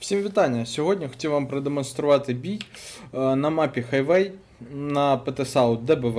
Всім вітання! Сьогодні хотів вам продемонструвати бій е, на мапі Highway на ПТСАУ ДБВ.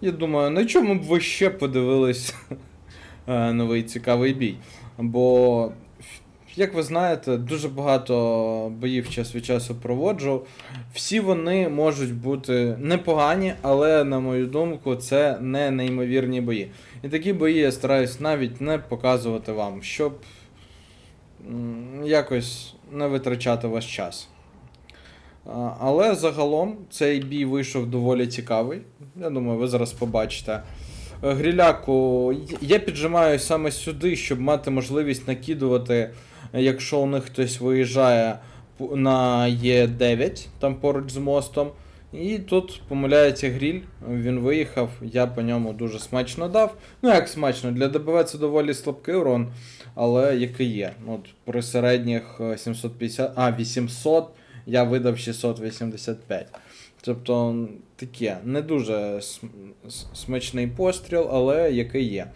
Я думаю, на чому б ви ще подивились е, новий цікавий бій. Бо, як ви знаєте, дуже багато боїв час від часу проводжу. Всі вони можуть бути непогані, але, на мою думку, це не неймовірні бої. І такі бої я стараюсь навіть не показувати вам, щоб якось не витрачати ваш час. Але загалом цей бій вийшов доволі цікавий. Я думаю, ви зараз побачите. Е, Гріляку я піджимаю саме сюди, щоб мати можливість накидувати, якщо у них хтось виїжджає на Е9, там поруч з мостом. І тут помиляється гріль, він виїхав, я по ньому дуже смачно дав. Ну як смачно, для ДБВ це доволі слабкий урон, але який є. От при середніх е, 750, а 800 я видав 685. Тобто таке, не дуже смачний постріл, але який є.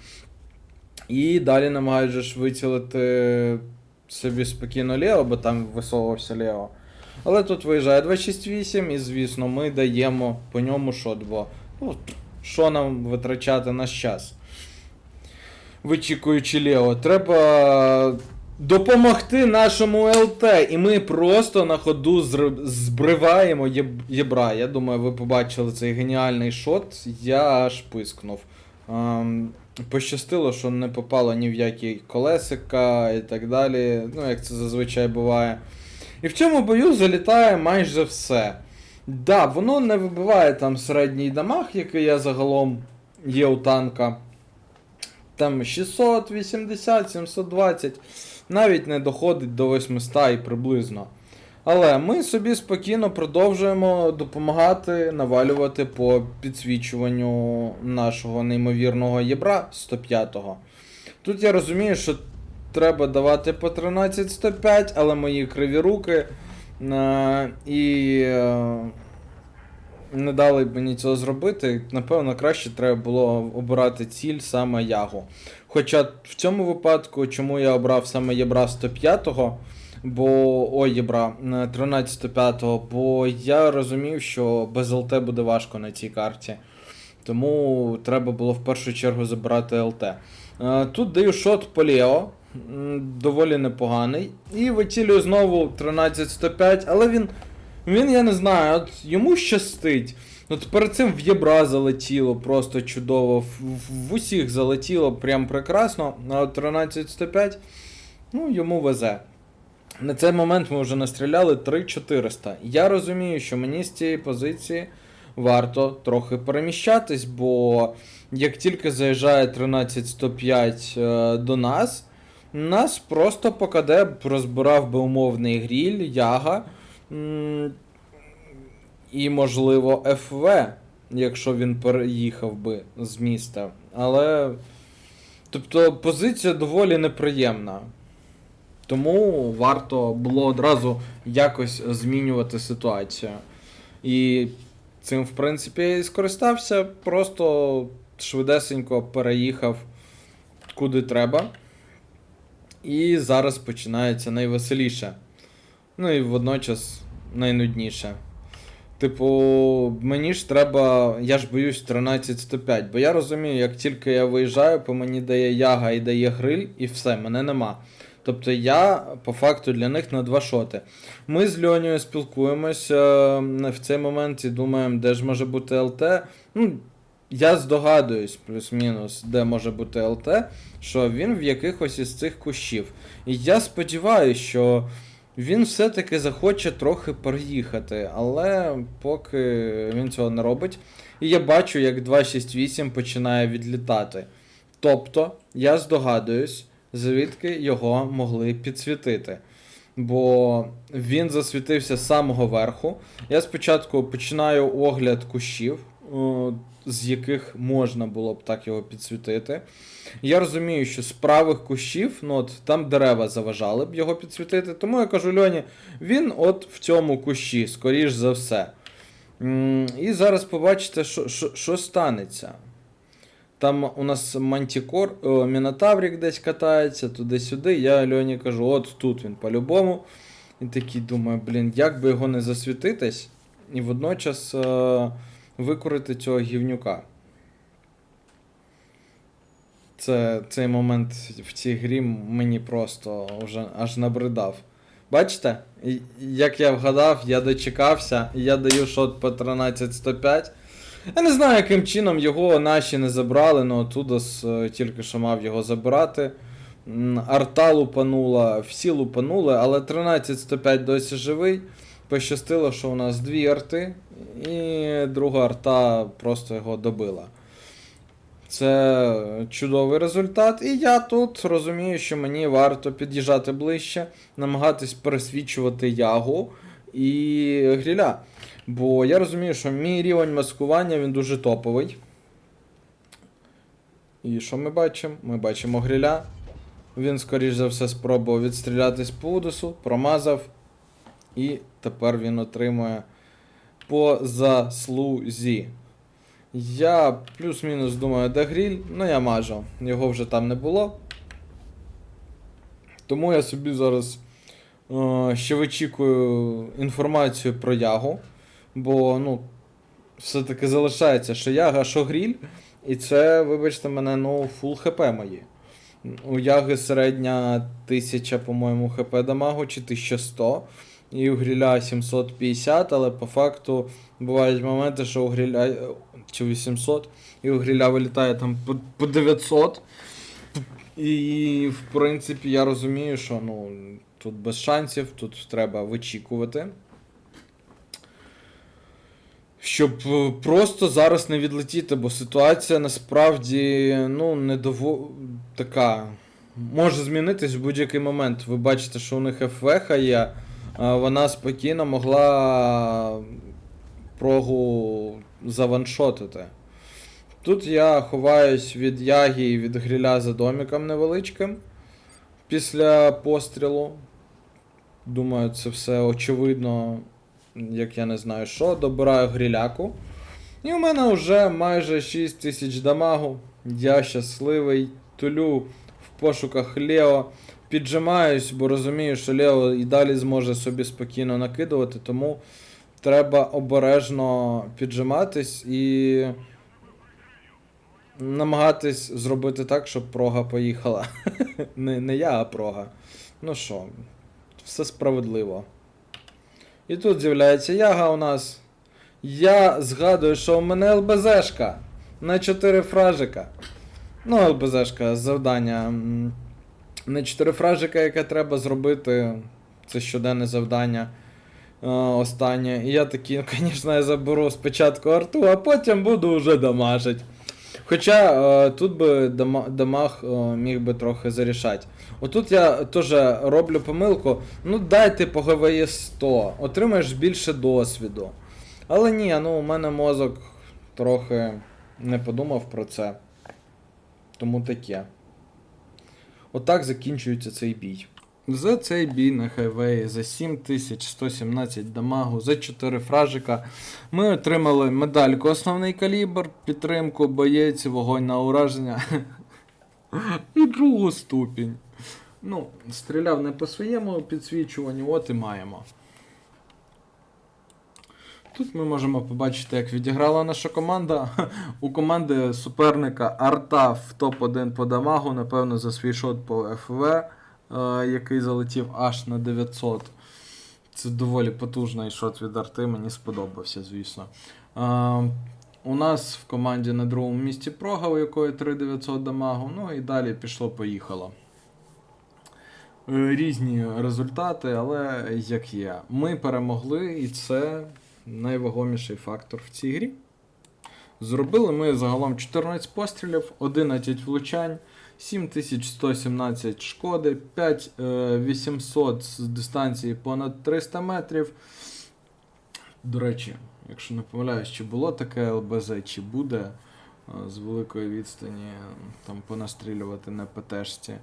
І далі намагаєш вицілити собі спокійно Лео, бо там висовувався Лео. Але тут виїжджає 268, і звісно, ми даємо по ньому шот, бо ну, що нам витрачати наш час. Вичікуючи Лео, треба допомогти нашому ЛТ, і ми просто на ходу збриваємо єбра. Я думаю, ви побачили цей геніальний шот, я аж пискнув. Ем, пощастило, що не попало ні в які колесика і так далі. Ну, як це зазвичай буває. І в цьому бою залітає майже все. Да, воно не вибиває там середній дамаг, який я загалом є у танка. Там 680, 720, навіть не доходить до 800 і приблизно. Але ми собі спокійно продовжуємо допомагати навалювати по підсвічуванню нашого неймовірного єбра 105-го. Тут я розумію, що треба давати по 13-105, але мої криві руки е, і е, не дали б мені цього зробити. Напевно, краще треба було обирати ціль саме Ягу. Хоча в цьому випадку, чому я обрав саме Єбра 105-го, бо ой, Єбра е, 13-105-го, бо я розумів, що без ЛТ буде важко на цій карті. Тому треба було в першу чергу забирати ЛТ. Е, Тут даю шот по Лео, доволі непоганий. І вицілюю знову 13-105, але він, він, я не знаю, от йому щастить. От перед цим в Єбра залетіло просто чудово, в, в, в усіх залетіло прям прекрасно, а от 13-105, ну, йому везе. На цей момент ми вже настріляли 3400. Я розумію, що мені з цієї позиції варто трохи переміщатись, бо як тільки заїжджає 13105 е, до нас, нас просто по КД розбирав би умовний гріль, яга і, можливо, ФВ, якщо він переїхав би з міста. Але. Тобто позиція доволі неприємна. Тому варто було одразу якось змінювати ситуацію. І цим, в принципі, я і скористався, просто швидесенько переїхав куди треба. І зараз починається найвеселіше. Ну і водночас найнудніше. Типу, мені ж треба. Я ж боюсь 13-105, бо я розумію, як тільки я виїжджаю, по мені дає яга і дає гриль, і все, мене нема. Тобто я по факту для них на два шоти. Ми з Льонією спілкуємося е, в цей момент і думаємо, де ж може бути ЛТ. Ну, я здогадуюсь, плюс-мінус, де може бути ЛТ, що він в якихось із цих кущів. І я сподіваюся, що він все-таки захоче трохи переїхати, але поки він цього не робить. І я бачу, як 268 починає відлітати. Тобто, я здогадуюсь, звідки його могли підсвітити. Бо він засвітився з самого верху. Я спочатку починаю огляд кущів, з яких можна було б так його підсвітити. Я розумію, що з правих кущів, ну от там дерева заважали б його підсвітити. Тому я кажу Льоні, він от в цьому кущі, скоріш за все. І зараз побачите, що, що, що станеться. Там у нас мантікор, о, мінотаврик десь катається, туди-сюди. Я Льоні кажу, от тут він по-любому І такий думаю, блін, як би його не засвітитись, і водночас е, викорити цього гівнюка. Це, цей момент в цій грі мені просто вже аж набридав. Бачите, як я вгадав, я дочекався, я даю шот по 13-105. Я не знаю, яким чином його наші не забрали, але Тудос е, тільки що мав його забирати. Арта лупанула, всі лупанули, але 13-105 досі живий. Пощастило, що у нас дві арти, і друга арта просто його добила. Це чудовий результат. І я тут розумію, що мені варто під'їжджати ближче, намагатись пересвічувати ягу і гріля. Бо я розумію, що мій рівень маскування він дуже топовий. І що ми бачимо? Ми бачимо гриля. Він, скоріш за все, спробував відстрілятись по Удусу, промазав. І тепер він отримує по заслузі. Я плюс-мінус думаю, де гріль, ну я мажу. Його вже там не було. Тому я собі зараз е, ще вичікую інформацію про ягу. Бо, ну, все-таки залишається, що яга, що гріль. І це, вибачте мене, ну, фул хп мої. У яги середня 1000, по-моєму, хп дамагу чи 1100. І у гріля 750, але по факту бувають моменти, що у гріля чи 800, і у гріля вилітає там по, по 900. І, в принципі, я розумію, що ну, тут без шансів, тут треба вичікувати. Щоб е, просто зараз не відлетіти, бо ситуація насправді ну, не дово... така. Може змінитись в будь-який момент. Ви бачите, що у них ФВХ є, вона спокійно могла прогу заваншотити. Тут я ховаюсь від яги і від гриля за домиком невеличким після пострілу. Думаю, це все очевидно, як я не знаю що. Добираю гріляку. І у мене вже майже 6 тисяч дамагу. Я щасливий, тулю в пошуках Лео. Піджимаюсь, бо розумію, що Лео і далі зможе собі спокійно накидувати, тому треба обережно піджиматись і намагатись зробити так, щоб прога поїхала. не, не я, а прога. Ну що, все справедливо. І тут з'являється яга у нас. Я згадую, що у мене ЛБЗшка на 4 фражика. Ну, ЛБЗшка завдання. М, На 4 фражика, яке треба зробити. Це щоденне завдання. е, Останнє. І я такий, ну, звісно, я заберу спочатку арту, а потім буду вже дамажить. Хоча е, тут би дамаг е, міг би трохи зарішати. Отут я теж роблю помилку. Ну дайте по ГВЄ 100, отримаєш більше досвіду. Але ні, ну у мене мозок трохи не подумав про це. Тому таке. Отак закінчується цей бій. За цей бій на хайвеї за 7117 дамагу, за 4 фражика. Ми отримали медальку основний калібр, підтримку, боєць, вогонь на ураження. І другу ступінь. Ну, стріляв не по своєму підсвічуванню, от і маємо. Тут ми можемо побачити, як відіграла наша команда. У команди суперника Арта в топ-1 по дамагу, напевно, за свій шот по ФВ, е, який залетів аж на 900. Це доволі потужний шот від арти, мені сподобався, звісно. Е, у нас в команді на другому місці прога, у якої 3900 дамагу. Ну і далі пішло-поїхало. Е, Різні результати, але як є. Ми перемогли, і це найвагоміший фактор в цій грі. Зробили ми загалом 14 пострілів, 11 влучань, 7117 шкоди, 5800 з дистанції понад 300 метрів. До речі, якщо не помиляюсь, чи було таке ЛБЗ, чи буде е, з великої відстані там понастрілювати на ПТшці,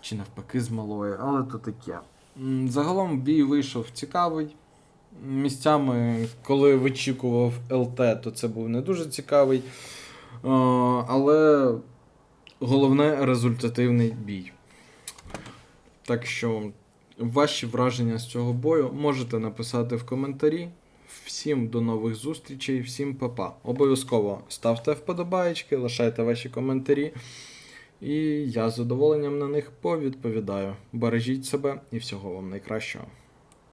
чи навпаки з малої, але то таке. Загалом бій вийшов цікавий. Місцями, коли вичікував ЛТ, то це був не дуже цікавий. Е, Але головне результативний бій. Так що ваші враження з цього бою можете написати в коментарі. Всім до нових зустрічей, всім па-па. Обов'язково ставте вподобаєчки, лишайте ваші коментарі. І я з задоволенням на них повідповідаю. Бережіть себе і всього вам найкращого.